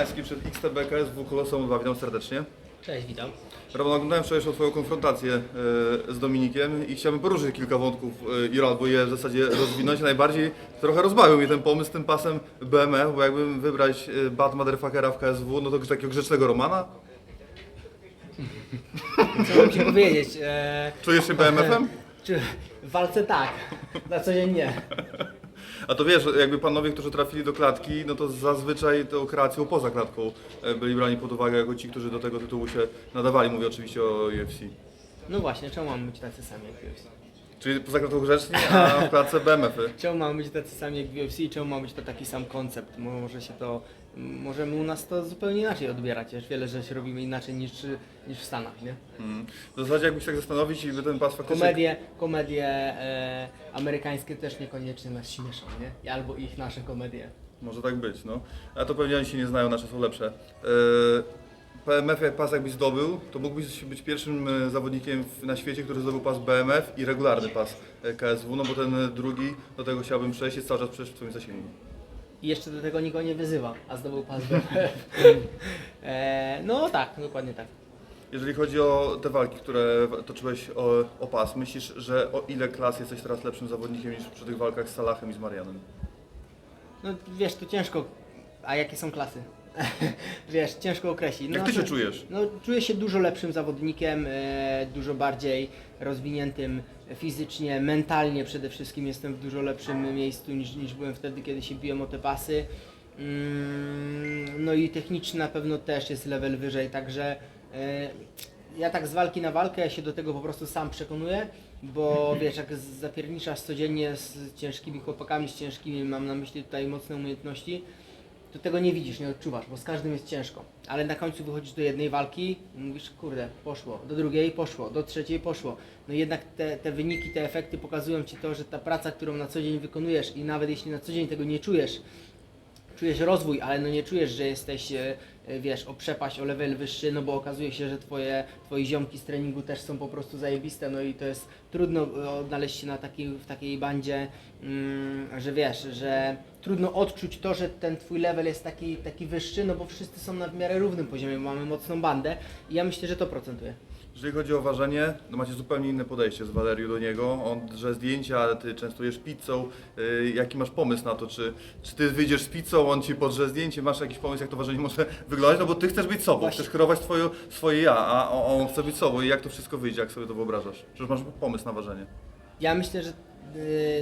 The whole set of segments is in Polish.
Szymański przed XTB KSW Koloseum 2, witam serdecznie. Cześć, witam. Roman, oglądałem wczorajszą Twoją konfrontację e, z Dominikiem i chciałbym poruszyć kilka wątków e, i albo je w zasadzie rozwinąć. Najbardziej trochę rozbawił mnie ten pomysł z tym pasem BMF, bo jakbym wybrać e, Bad Motherfuckera w KSW, no to takiego grzecznego Romana. Co mam Ci powiedzieć? E, Czujesz się BMF-em? czy w walce tak, na co dzień nie. A to wiesz, jakby panowie, którzy trafili do klatki, no to zazwyczaj tą kreacją poza klatką e, byli brani pod uwagę jako ci, którzy do tego tytułu się nadawali. Mówię oczywiście o UFC. No właśnie, czemu mamy być tacy sami jak UFC? Czyli poza klatką grzeczni, a w klatce BMF-y. Czemu mamy być tacy sami jak w UFC i czemu ma być to taki sam koncept? Mo- Może się to, możemy u nas to zupełnie inaczej odbierać, wiesz, wiele rzeczy robimy inaczej niż, niż w Stanach, nie? Mm. W zasadzie jakbyś tak zastanowić i by ten pas faktycznie... Komedie, komedie e, amerykańskie też niekoniecznie nas śmieszą, nie? Albo ich nasze komedie. Może tak być, no. A to pewnie oni się nie znają, nasze są lepsze. E, PMF jak pas jakbyś zdobył, to mógłbyś być pierwszym e, zawodnikiem na świecie, który zdobył pas BMF i regularny pas e, KSW, no bo ten e, drugi, do tego chciałbym przejść, jest cały czas przecież w twoim zasięgu. I jeszcze do tego nikogo nie wyzywa, a zdobył pas BFF. e, no tak, dokładnie tak. Jeżeli chodzi o te walki, które toczyłeś o, o pas, myślisz, że o ile klas jesteś teraz lepszym zawodnikiem niż przy tych walkach z Salahem i z Marianem? No wiesz, to ciężko. A jakie są klasy? wiesz, ciężko określić. No, Jak ty się znaczy- czujesz? No, czuję się dużo lepszym zawodnikiem, e, dużo bardziej rozwiniętym fizycznie, mentalnie przede wszystkim jestem w dużo lepszym miejscu niż, niż byłem wtedy, kiedy się biłem o te pasy. Mm, no i technicznie na pewno też jest level wyżej, także e, ja tak z walki na walkę się do tego po prostu sam przekonuję, bo wiesz, jak z- zapierniczasz codziennie z ciężkimi chłopakami, z ciężkimi, mam na myśli tutaj mocne umiejętności, to tego nie widzisz, nie odczuwasz, bo z każdym jest ciężko. Ale na końcu wychodzisz do jednej walki i mówisz, kurde, poszło, do drugiej poszło, do trzeciej poszło. No jednak te, te wyniki, te efekty pokazują Ci to, że ta praca, którą na co dzień wykonujesz i nawet jeśli na co dzień tego nie czujesz, czujesz rozwój, ale no nie czujesz, że jesteś, e, e, wiesz, o przepaść, o level wyższy, no bo okazuje się, że twoje, twoje ziomki z treningu też są po prostu zajebiste, no i to jest trudno e, odnaleźć się na takiej, w takiej bandzie, mm, że wiesz, że trudno odczuć to, że ten twój level jest taki, taki wyższy, no bo wszyscy są na w miarę równym poziomie, mamy mocną bandę i ja myślę, że to procentuje. Jeżeli chodzi o ważenie, no macie zupełnie inne podejście z Waleriu do niego. On drze zdjęcia, ty często jesz pizzą. Yy, jaki masz pomysł na to? Czy, czy ty wyjdziesz z pizzą, on ci podrze zdjęcie? Masz jakiś pomysł, jak to ważenie może wyglądać? No bo ty chcesz być sobą, Właśnie. chcesz kreować twoje, swoje ja, a on chce być sobą. I jak to wszystko wyjdzie, jak sobie to wyobrażasz? Czy masz pomysł na ważenie? Ja myślę, że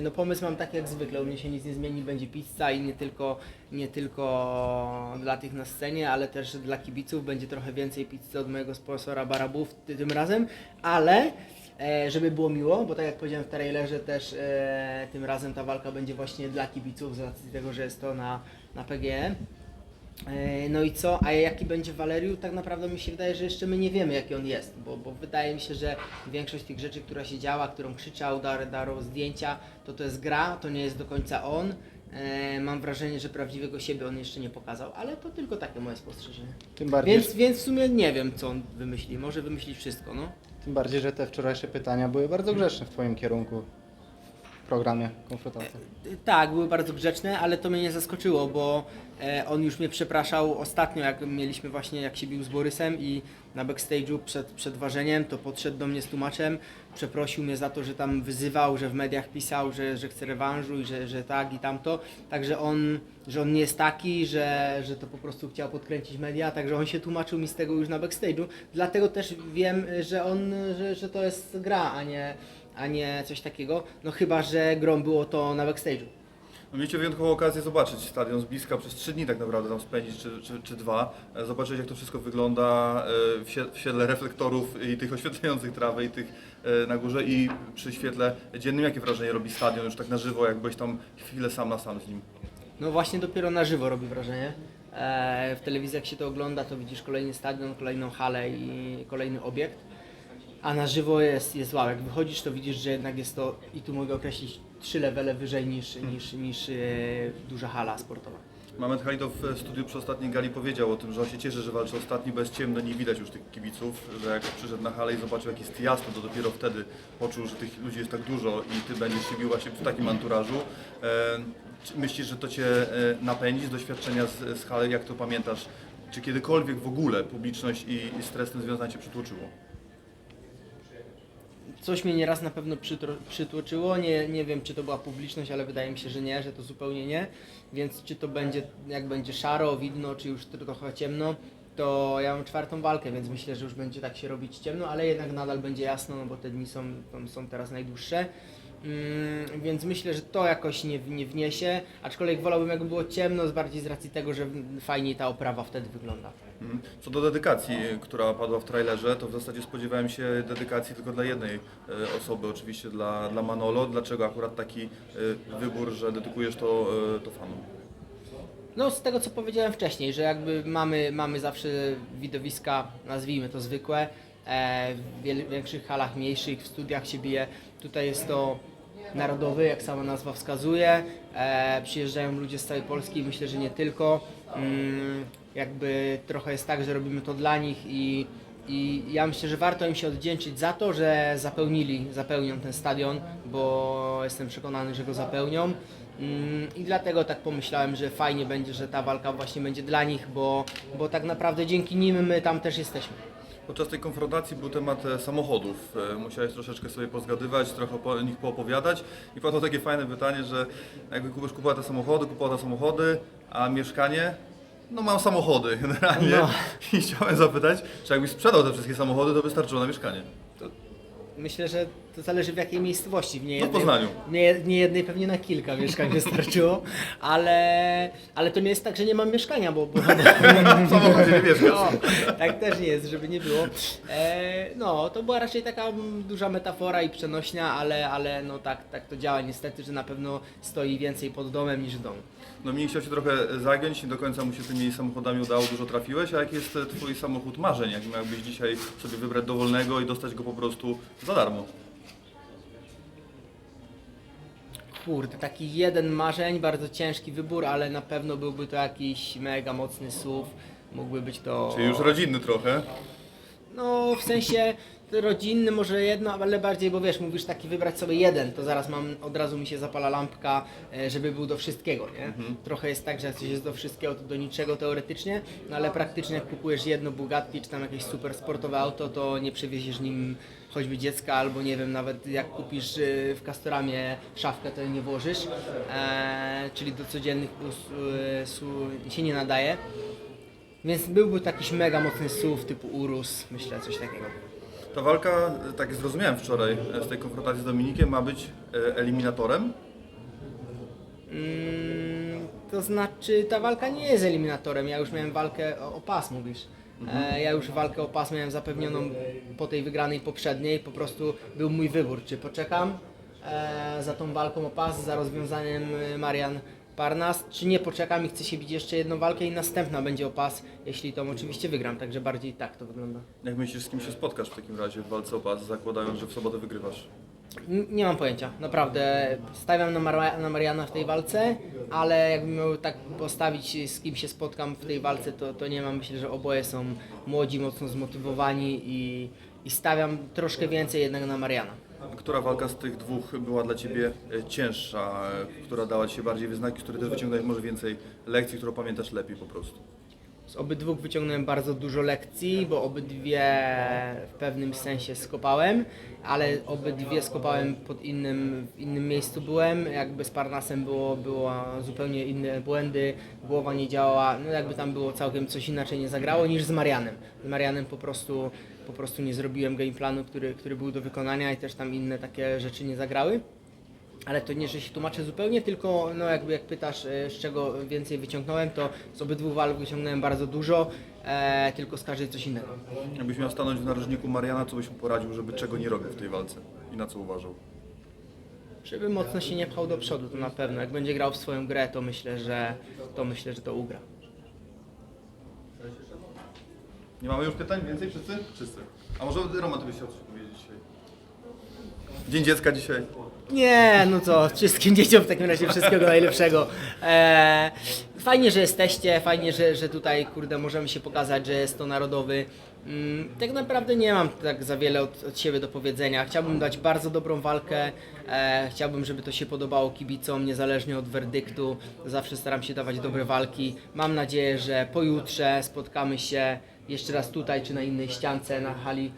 no pomysł mam tak jak zwykle, u mnie się nic nie zmieni, będzie pizza i nie tylko, nie tylko dla tych na scenie, ale też dla kibiców będzie trochę więcej pizzy od mojego sponsora Barabów ty, tym razem, ale e, żeby było miło, bo tak jak powiedziałem w trailerze też e, tym razem ta walka będzie właśnie dla kibiców z racji tego, że jest to na, na PGE. E, No i co? A jaki będzie Waleriu? Tak naprawdę mi się wydaje, że jeszcze my nie wiemy jaki on jest, bo, bo wydaje mi się, że większość tych rzeczy, która się działa, którą krzyczał, dar, darł zdjęcia, to to jest gra, to nie jest do końca on. E, mam wrażenie, że prawdziwego siebie on jeszcze nie pokazał, ale to tylko takie moje spostrzeżenie. Tym bardziej, Więc, więc w sumie nie wiem, co on wymyśli. Może wymyślić wszystko, no. tym bardziej, że te wczorajsze pytania były bardzo grzeczne w Twoim kierunku programie konfrontacji. Tak, były bardzo grzeczne, ale to mnie nie zaskoczyło, bo e, on już mnie przepraszał ostatnio, jak mieliśmy właśnie, jak się bił z Borysem i na backstage'u przed, przed ważeniem, to podszedł do mnie z tłumaczem, przeprosił mnie za to, że tam wyzywał, że w mediach pisał, że, że chce rewanżu i że, że tak i tamto, także on, że on nie jest taki, że, że to po prostu chciał podkręcić media, także on się tłumaczył mi z tego już na backstage'u, dlatego też wiem, że on, że, że to jest gra, a nie, a nie coś takiego, no chyba, że grą było to na backstage'u. No, mieliście wyjątkową okazję zobaczyć stadion z bliska przez trzy dni tak naprawdę tam spędzić, czy, czy, czy dwa. E, Zobaczyć jak to wszystko wygląda e, w sie- w świetle reflektorów i tych oświetlających trawę i tych e, na górze i przy świetle dziennym. Jakie wrażenie robi stadion już tak na żywo, jak byłeś tam chwilę sam na sam z nim? No właśnie dopiero na żywo robi wrażenie. E, w telewizji jak się to ogląda, to widzisz kolejny stadion, kolejną halę i kolejny obiekt. A na żywo jest, jest wow. Jak wychodzisz, to widzisz, że jednak jest to, i tu mogę określić, trzy levele wyżej niż, niż, niż e, duża hala sportowa. Mamet Halidow w studiu przy ostatniej gali powiedział o tym, że on się cieszy, że walczy ostatni, bo jest ciemno, nie widać już tych kibiców, że jak przyszedł na halę i zobaczył jak jest jasno, to dopiero wtedy poczuł, że tych ludzi jest tak dużo i ty będziesz się bił właśnie w takim anturażu. E, myślisz, że to Cię e, napędzi z doświadczenia z, z hali, jak to pamiętasz? Czy kiedykolwiek w ogóle publiczność i, i stres tym związany Cię przytłoczyło? Coś mnie nieraz na pewno przytłoczyło. Nie, nie wiem, czy to była publiczność, ale wydaje mi się, że nie, że to zupełnie nie. Więc czy to będzie, jak będzie szaro, widno, czy już trochę ciemno, to ja mam czwartą walkę, więc myślę, że już będzie tak się robić ciemno, ale jednak nadal będzie jasno, no bo te dni są, są teraz najdłuższe. Mm, więc myślę, że to jakoś nie, nie wniesie, aczkolwiek wolałbym jakby było ciemno, z bardziej z racji tego, że fajniej ta oprawa wtedy wygląda. Mhm. Co do dedykacji, która padła w trailerze, to w zasadzie spodziewałem się dedykacji tylko dla jednej e, osoby, oczywiście dla, dla Manolo. Dlaczego akurat taki e, wybór, że dedykujesz to, e, to fanom? No z tego co powiedziałem wcześniej, że jakby mamy, mamy zawsze widowiska, nazwijmy to zwykłe, w wiel- większych halach, mniejszych, w studiach się bije. Tutaj jest to narodowy, jak sama nazwa wskazuje. E, przyjeżdżają ludzie z całej Polski, myślę, że nie tylko. Mm, jakby trochę jest tak, że robimy to dla nich i, i ja myślę, że warto im się odwdzięczyć za to, że zapełnili, zapełnią ten stadion, bo jestem przekonany, że go zapełnią. Mm, I dlatego tak pomyślałem, że fajnie będzie, że ta walka właśnie będzie dla nich, bo, bo tak naprawdę dzięki nim my tam też jesteśmy. Podczas tej konfrontacji był temat e, samochodów. E, Musiałeś troszeczkę sobie pozgadywać, trochę o nich poopowiadać i padło takie fajne pytanie, że jakby Kubusz kupował te samochody, kupował te samochody, a mieszkanie? No mam samochody generalnie No. i chciałem zapytać, czy jakbyś sprzedał te wszystkie samochody, to wystarczyło na mieszkanie? Myślę, że to zależy w jakiej miejscowości. W No w niejednej, Poznaniu. nie, w niejednej pewnie na kilka mieszkań wystarczyło, ale, ale to nie jest tak, że nie mam mieszkania, bo, bo W samochodzie nie mieszkasz. No, tak też nie jest, żeby nie było. E, no, to była raczej taka duża metafora i przenośnia, ale, ale no tak, tak to działa niestety, że na pewno stoi więcej pod domem niż w domu. No mi chciał Cię trochę zagiąć, nie do końca mu się tymi samochodami udało, dużo trafiłeś, a jaki jest Twój samochód marzeń? Jak miałbyś dzisiaj sobie wybrać dowolnego i dostać go po prostu za darmo? Kurde, taki jeden marzeń, bardzo ciężki wybór, ale na pewno byłby to jakiś mega mocny SUV. Mógłby być to. Czyli już rodzinny trochę. No, w sensie rodzinny może jedno, ale bardziej, bo wiesz, mówisz taki wybrać sobie jeden, to zaraz mam, od razu mi się zapala lampka, e, żeby był do wszystkiego, nie? Trochę jest tak, że jak coś jest do wszystkiego, to do niczego teoretycznie, no ale praktycznie jak kupujesz jedno Bugatti, czy tam jakieś super sportowe auto, to nie przewieziesz nim choćby dziecka, albo nie wiem, nawet jak kupisz e, w Castoramie szafkę, to jej nie włożysz, e, czyli do codziennych us- su- się nie nadaje. Więc byłby to jakiś mega mocny SUV typu Urus, myślę, coś takiego. Ta walka, e, tak jak zrozumiałem wczoraj e, z tej konfrontacji z Dominikiem, ma być e, eliminatorem. Mm, to znaczy, ta walka nie jest eliminatorem. Ja już miałem walkę o, o pas, mówisz. E, ja już walkę o pas miałem zapewnioną po tej wygranej poprzedniej. Po prostu był mój wybór, czy poczekam e, za tą walką o pas, za rozwiązaniem e, Marian Parnas, czy nie poczekam i chcę się bić jeszcze jedną walkę i następna będzie o pas, jeśli tą oczywiście wygram. Także bardziej tak to wygląda. Jak myślisz, z kim się spotkasz w takim razie w walce o pas, zakładając, że w sobotę wygrywasz? N- Nie mam pojęcia, naprawdę. Stawiam na, Mar- na Mariana w tej walce, ale jakbym miał tak postawić, z kim się spotkam w tej walce, to, to nie mam. Myślę, że oboje są młodzi, mocno zmotywowani i, i stawiam troszkę więcej jednak na Mariana. Która walka z tych dwóch była dla Ciebie e, cięższa, e, która dała Ci się bardziej wyznaki, z której też wyciągnąłeś może więcej lekcji, którą pamiętasz lepiej po prostu? Z obydwu wyciągnąłem bardzo dużo lekcji, bo obydwie w pewnym sensie skopałem, ale obydwie skopałem pod innym, w innym miejscu byłem. Jakby z Parnasem było, było zupełnie inne błędy, głowa nie działała, no jakby tam było całkiem coś inaczej nie zagrało niż z Marianem. Z Marianem po prostu, po prostu nie zrobiłem gameplanu, który, który był do wykonania i też tam inne takie rzeczy nie zagrały. Ale to nie, że się tłumaczę zupełnie, tylko no jakby jak pytasz, e, z czego więcej wyciągnąłem, to z obydwu walk wyciągnąłem bardzo dużo, e, tylko z każdej coś innego. Jakbyś miał stanąć w narożniku Mariana, co byś mu poradził, żeby czego nie robił w tej walce i na co uważał? Żeby mocno się nie pchał do przodu, to na pewno. Jak będzie grał w swoją grę, to myślę, że to myślę, że to ugra. Nie mamy już pytań więcej wszyscy? Wszyscy. A może Roman, ty byś chciał coś powiedzieć dzisiaj? Dzień dziecka dzisiaj. Nie, no co, wszystkim dzieciom w takim razie wszystkiego najlepszego. E, fajnie, że jesteście, fajnie, że, że tutaj, kurde, możemy się pokazać, że jest to narodowy. Mm, tak naprawdę nie mam tak za wiele od, od siebie do powiedzenia. Chciałbym dać bardzo dobrą walkę. E, chciałbym, żeby to się podobało kibicom, niezależnie od werdyktu. Zawsze staram się dawać dobre walki. Mam nadzieję, że pojutrze spotkamy się jeszcze raz tutaj, czy na innej ściance na hali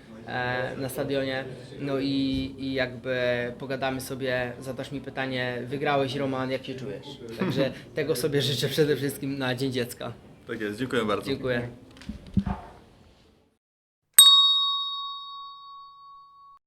na stadionie. No i, i jakby pogadamy sobie, zadasz mi pytanie, wygrałeś Roman, jak się czujesz? Także tego sobie życzę przede wszystkim na Dzień Dziecka. Tak jest, dziękuję bardzo. Dziękuję.